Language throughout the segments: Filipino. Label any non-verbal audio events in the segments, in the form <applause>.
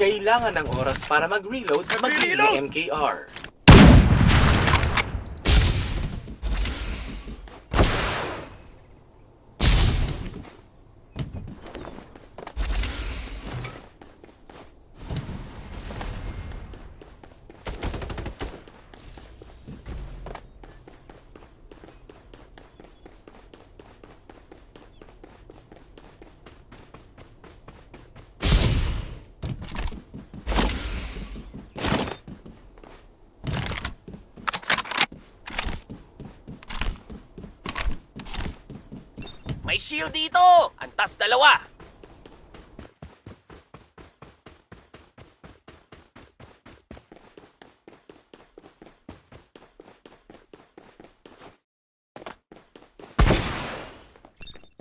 Kailangan ng oras para mag-reload at mag-reload Mag-reload! ng MKR. May shield dito! Antas dalawa!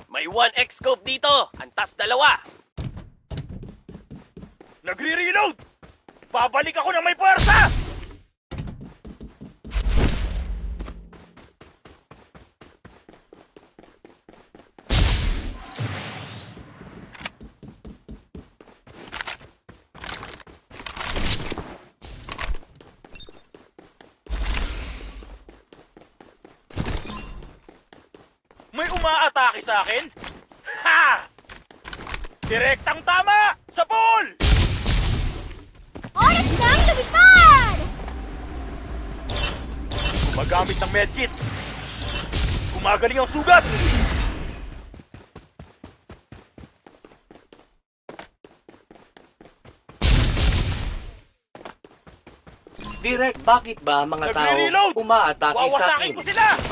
May 1x scope dito! Antas dalawa! Nagre-reload! Babalik ako ng may puwersa! May umaatake sa akin? Ha! Direktang tama! Sa ball! Oras nang lumipad! Magamit ng medkit. Gumagaling ang sugat. Direct, bakit ba mga tao umaatake sa Wawasakin akin? ko sila!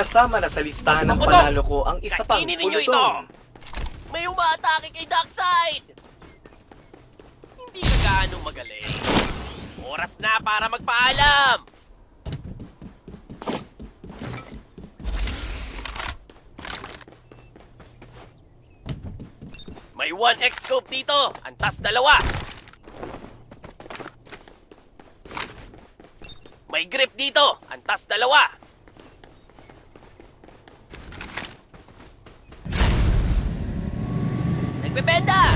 Kasama na sa listahan ng panalo ko ang isa pang Kainin ninyo ito! May umaatake kay Darkseid! Hindi ka gaano magaling. Oras na para magpaalam! May 1x scope dito! Antas dalawa! May grip dito! Antas dalawa! Pipenda!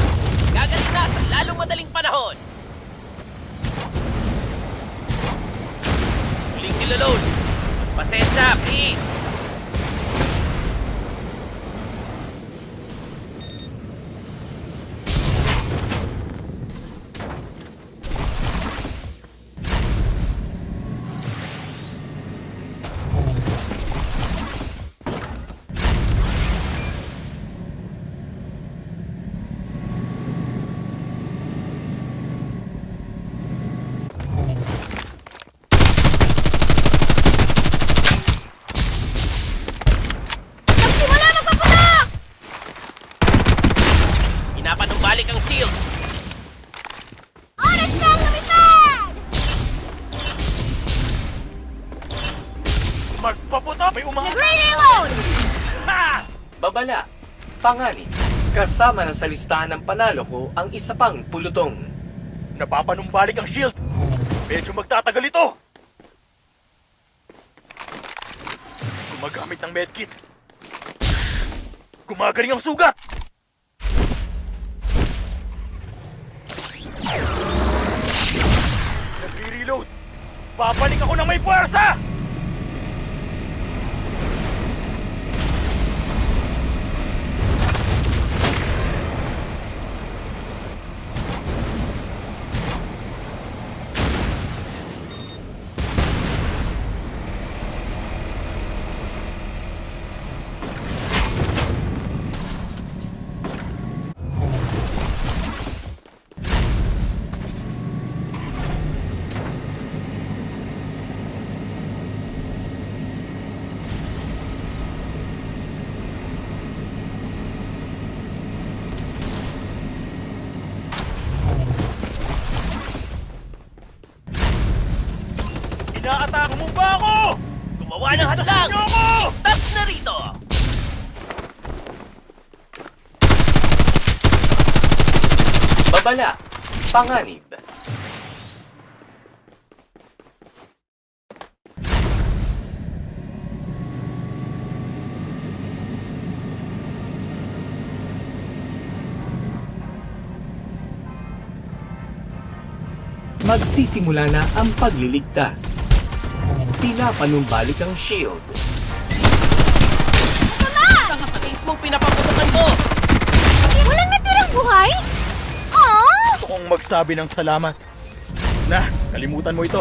Panganib. Kasama na sa listahan ng panalo ko ang isa pang pulutong. Napapanumbalik ang shield. Medyo magtatagal ito. Gumagamit ng medkit. Gumagaling ang sugat. Nagre-reload. Babalik ako ng may puwersa! Inaatake mo ba ako? Gumawa ng hatlang! Niyo! Tas na rito! Babala, panganib. magsisimula na ang pagliligtas. Pinapanumbalik ang shield. Tanga sa mismong pinapaputukan ko! Walang natirang buhay? Oh! Gusto kong magsabi ng salamat. Na, kalimutan mo ito.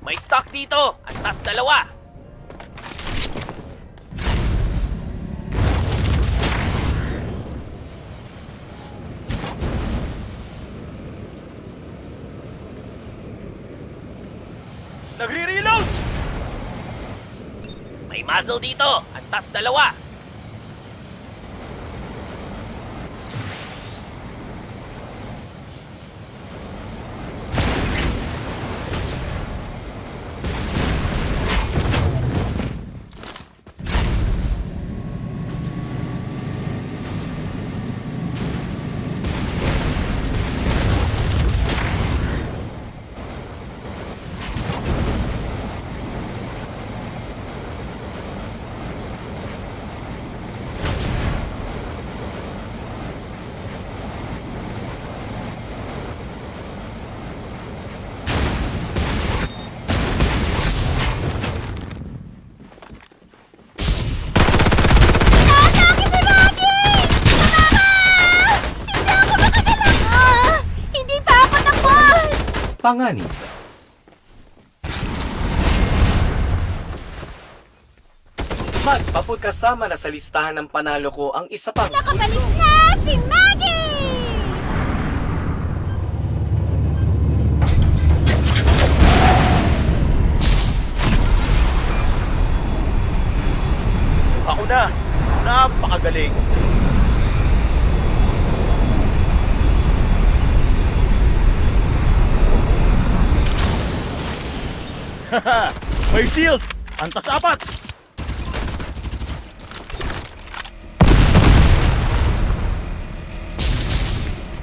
May stock dito! Antas dalawa! Nagre-reload! May muzzle dito! Antas dalawa! Nakakakit si Maggie! Mama! Hindi ako makadala! Ah, hindi pa ako tapos! Panganib. Magpapul kasama na sa listahan ng panalo ko ang isa pang Nakabalik na si Maggie! Ako na! Napakagaling! <laughs> May shield! Antas apat!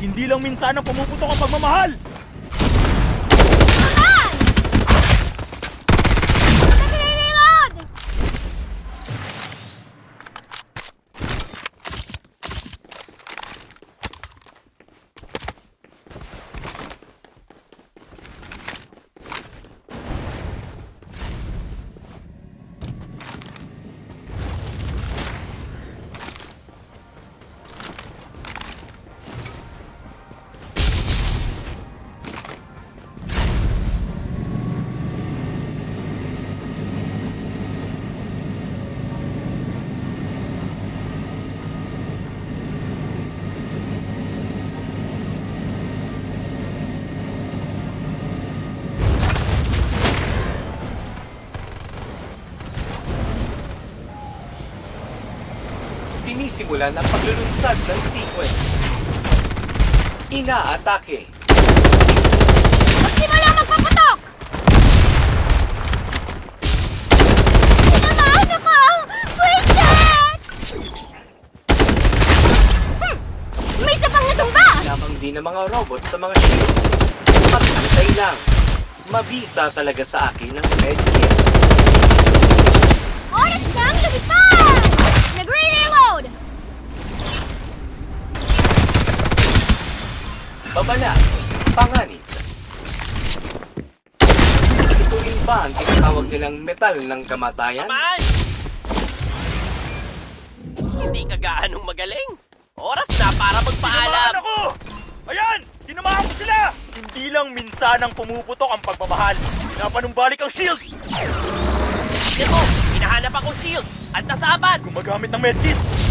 Hindi lang minsan ang pumuputok ang pagmamahal! Sinisimulan ang paglulunsad ng sequence. Inaatake. Magsimula magpaputok! Tinamaan ako! Bridget! Hmm! May isa pang natumba! Lamang din ng mga robot sa mga shield. Pagkantay lang. Mabisa talaga sa akin ang red kit. Oras nang lumipad! Nagre-reload! Babala. Panganib. Ito rin ba ang tinatawag nilang metal ng kamatayan? Tamaan! Hindi ka gaanong magaling. Oras na para magpaalam. Tinamaan ako! Ayan! Tinamaan ko sila! Hindi lang minsan ang pumuputok ang pagmamahal. Pinapanumbalik ang shield! Mo, hinahanap akong shield. Antas apat! Gumagamit ng medkit!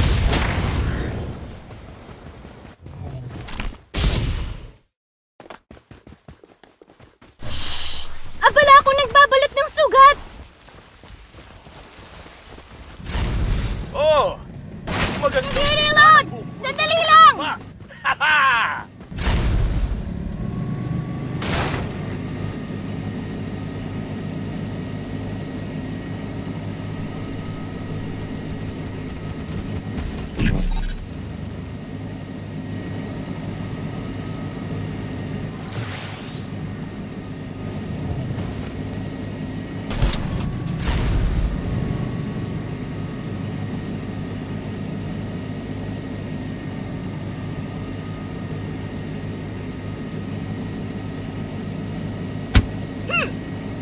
Hmm!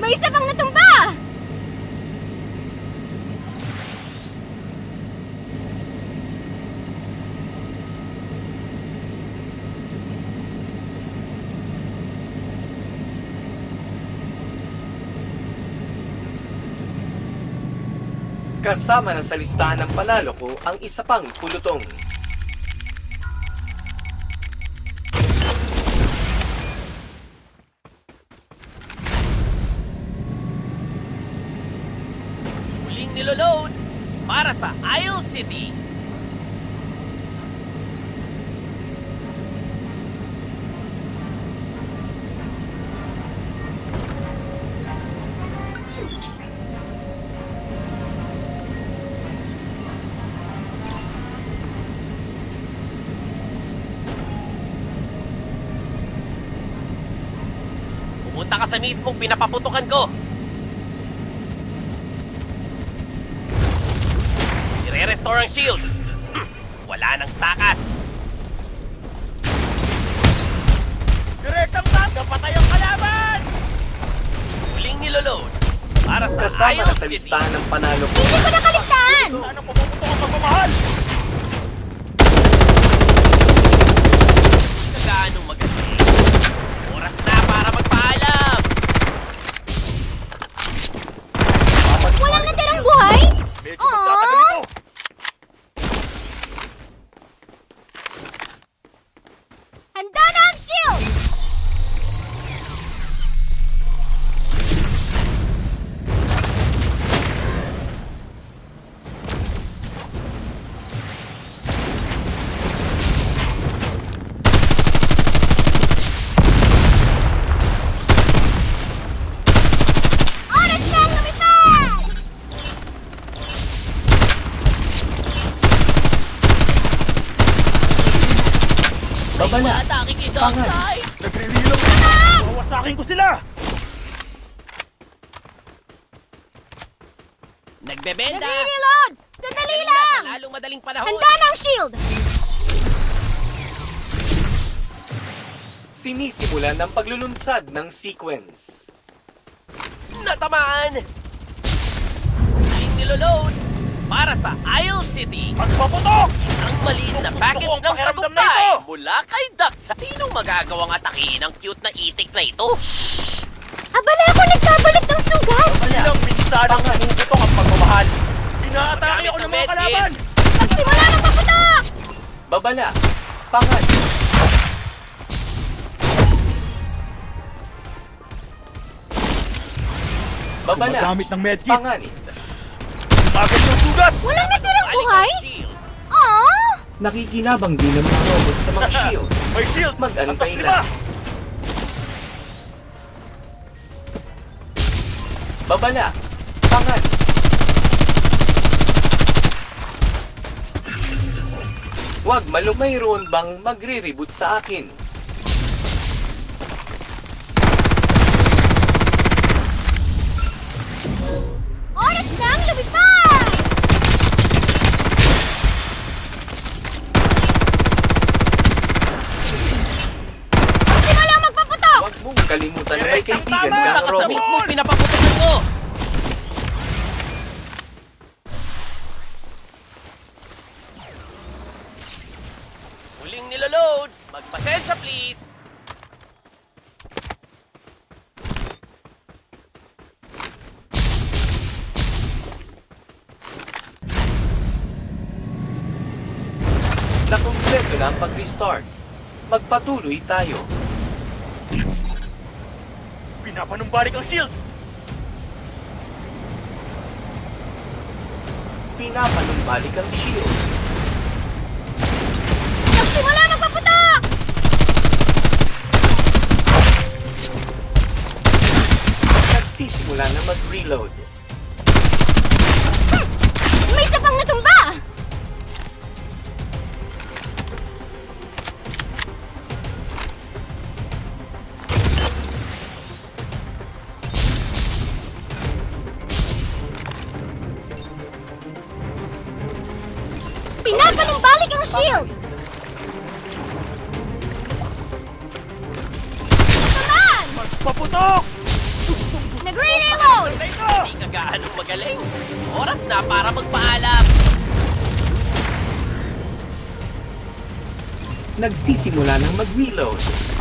May isa pang natumba! Kasama na sa listahan ng panalo ko ang isa pang pulutong. Niloload para sa Isle City. Pumunta ka sa mismong pinapaputukan ko. Ire-restore ang shield. <clears throat> Wala nang takas. Direktang tanga, patay ang kalaban! Huling niloload para sa Kasama Isle na sa City. listahan ng panalo ko. Hindi ko nakaligtaan! Saan ang pumuputok ang pagmamahal? Babala. Atake kay Pangan. Darkseid. Nagre-reload. Wawasakin ko sila. Nagbebenda. Nagre-reload! Sandali na lang! lalong madaling panahon. Handa na ang shield! Sinisimulan ng paglulunsad ng sequence. Natamaan. Huling niloload para sa Isle City. Magpaputok! Ang maliit na ko package ng tagumpay mula kay Daxa. Sinong magagawang atakihin ang cute na itik na ito? Abala ako nagkabalot ng sugat! Ilang minsan ang pumuputok ang pagmamahal. Inaatake ako ng mga kalaban. Magsimula ng paputok! Babala. Pangan. Babala. Gumagamit ng medkit. Panganib. Agad ng sugat! Walang natirang buhay? ang. Aww! Nakikinabang din ng mga robot sa mga shield. <laughs> May shield! Mag-antay lang. lima! Babala. Pangan. Huwag malumay roon bang magre-reboot sa akin. Punta ka sa robot. mismong pinapaputukan ko. Huling niloload. Magpasensya please. Nakumpleto na ang pag-restart. Magpatuloy tayo. Pinapanumbalik ang shield! Pinapanumbalik ang shield. Magsimula magpaputok! Nagsisimula na mag-reload. Nagsisimula ng mag-reload.